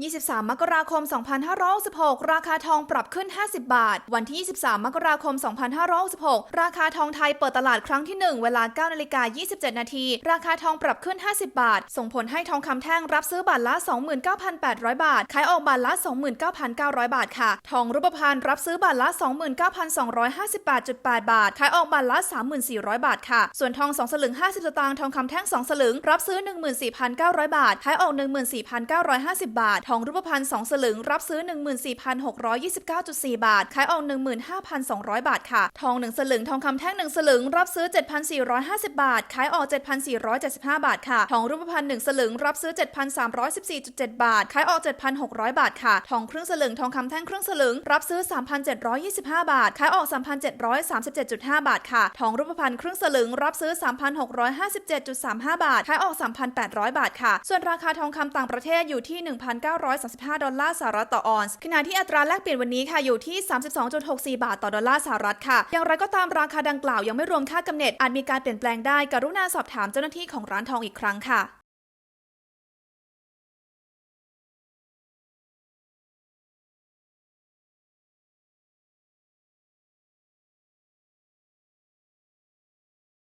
23 มกราคม 2566 ราคาทองปรับขึ้น 50 บาท วันที่ 23 มกราคม 2566 ราคาทองไทยเปิดตลาดครั้งที่ 1 เวลา9นาฬิกา27 นาที ราคาทองปรับขึ้น 50 บาท ส่งผลให้ทองคำแท่งรับซื้อบาทละ 29,800 บาท ขายออกบาทละ 29,900 บาทค่ะ ทองรูปพรรณรับซื้อบาทละ 29,258.8 บาท ขายออกบาทละ 3,400 บาทค่ะ ส่วนทอง 2 สลึง 50 สตางค์ ทองคำแท่ง 2 สลึง รับซื้อ 14,900 บาท ขายออก 14,950 บาททองรูปพรรณ2สลึงรับซื้อ 14,629.4 บาท ขายออก 15,200 บาทค่ะ ทอง 1 สลึงทองคำแท่ง 1 สลึง รับซื้อ 7,450 บาท ขายออก 7,475 บาทค่ะ ทองรูปพรรณ1สลึงรับซื้อ 7,314.7 บาท ขายออก 7,600 บาทค่ะ ทองครึ่งสลึงทองคำแท่งครึ่งสลึง รับซื้อ 3,725 บาท ขายออก 3,737.5 บาทค่ะ ทองรูปพรรณครึ่งสลึงรับซื้อ 3,657.35 บาท ขายออก 3,800 บาทค่ะ ส่วนราคาทองคำต่างประเทศอยู่ที่ 1,900 535 ดอลลาร์สหรัฐต่อออนซ์ขณะที่อัตราแลกเปลี่ยนวันนี้ค่ะอยู่ที่ 32.64 บาทต่อดอลลาร์สหรัฐค่ะ อย่างไรก็ตามราคาดังกล่าวยังไม่รวมค่ากำเนิดอาจมีการเปลี่ยนแปลงได้ กรุณาสอบถามเจ้าหน้าที่ของร้านทองอีกครั้งค่ะ